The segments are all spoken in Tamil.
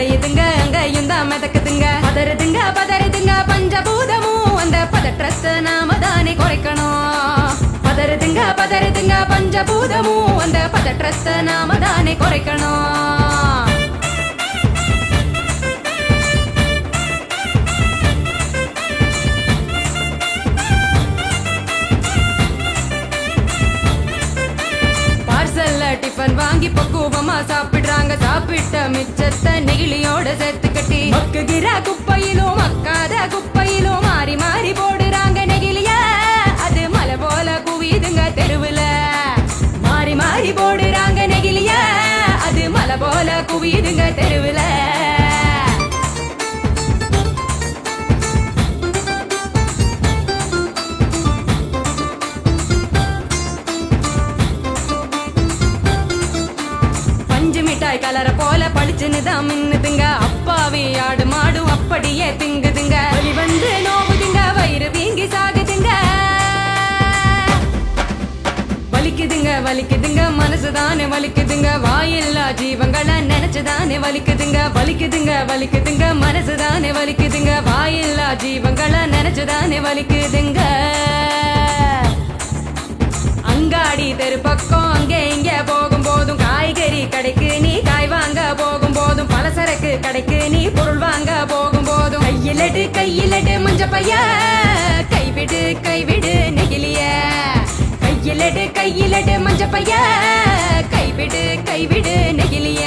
அடையுதுங்க அங்கையும் தான் மிதக்குதுங்க. பதறுதுங்க பதறுதுங்க பஞ்சபூதமும் அந்த பதற்றத்தை நாம தானே குறைக்கணும். பதறுதுங்க பதறுதுங்க பஞ்சபூதமும் அந்த பதற்றத்தை நாம தானே குறைக்கணும் டிஃபன் வாங்கி பக்குவமா சாப்பிடுறாங்க மிச்சத்தை நெகிழியோட சேர்த்து கட்டி மக்குகிற குப்பையிலும் மக்காத குப்பையிலும் மாறி மாறி போடுறாங்க நெகிழிய. அது மலை போல குவியுதுங்க தெருவுல. மாறி மாறி போடுறாங்க நெகிழிய. அது மலை போல குவியுதுங்க தெருவுல. பஞ்சு மிட்டாய் கலர போல பளிச்சுன்னு தான் மின்னுதுங்க. அப்பாவி ஆடு மாடு அப்படியே திங்குதுங்க. வழி வந்து நோவுதுங்க வயிறு வீங்கி சாகுதுங்க. வலிக்குதுங்க வலிக்குதுங்க மனசுதானே வலிக்குதுங்க. வாயில்லா ஜீவங்களை நினைச்சுதானே வலிக்குதுங்க. வலிக்குதுங்க வலிக்குதுங்க மனசுதானே வலிக்குதுங்க. வாயில்லா ஜீவங்களை நினைச்சுதானே வலிக்குதுங்க. கையிலடு கையிலடு முஞ்ச பைய கைவிடு கைவிடு நெகிலிய கையிலடு கையிலடு மஞ்ச பைய கைவிடு கைவிடு நெகிலிய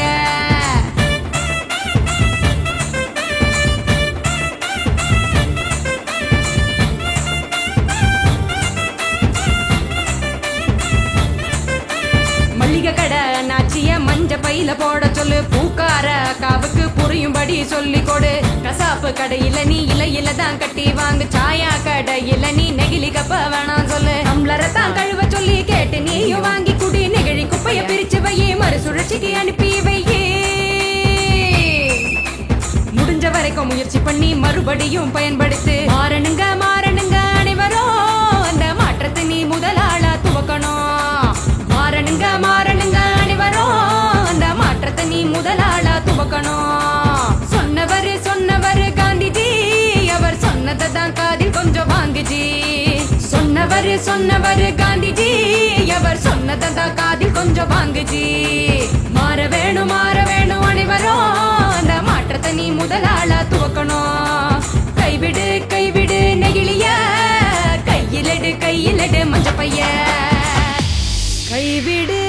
மல்லிகை கடை நாச்சிய மஞ்ச பையில போட சொல்லு. பூக்கார காவுக்கு புரியும்படி சொல்லி கொடு. கசாப்பு கடையில நீ இலையில தான் கட்டி வாங்கு. சாயா கடையில நீ நெகிழி கப்ப வேணாம் சொல்லு. டம்ளரை தான் கழுவ சொல்லி கேட்டு நீயும் வாங்கி குடி. நெகிழி குப்பைய பிரிச்சு வையே மறுசுழற்சிக்கு அனுப்பி வையே. முடிஞ்ச வரைக்கும் முயற்சி பண்ணி மறுபடியும் பயன்படுத்து. மாறணுங்க மாறணுங்க காந்திஜி. சொன்னவர் சொன்னவர் காந்திஜி. எவர் சொன்னதா காதில் கொஞ்சம் வாங்குஜி. மாற வேணும் மாற வேணும் அனைவரும். அந்த மாற்றத்தை நீ முதலாள துவக்கணும். கைவிடு கைவிடு நெகிழிய. கையிலடு கையிலடு மஞ்ச பைய கைவிடு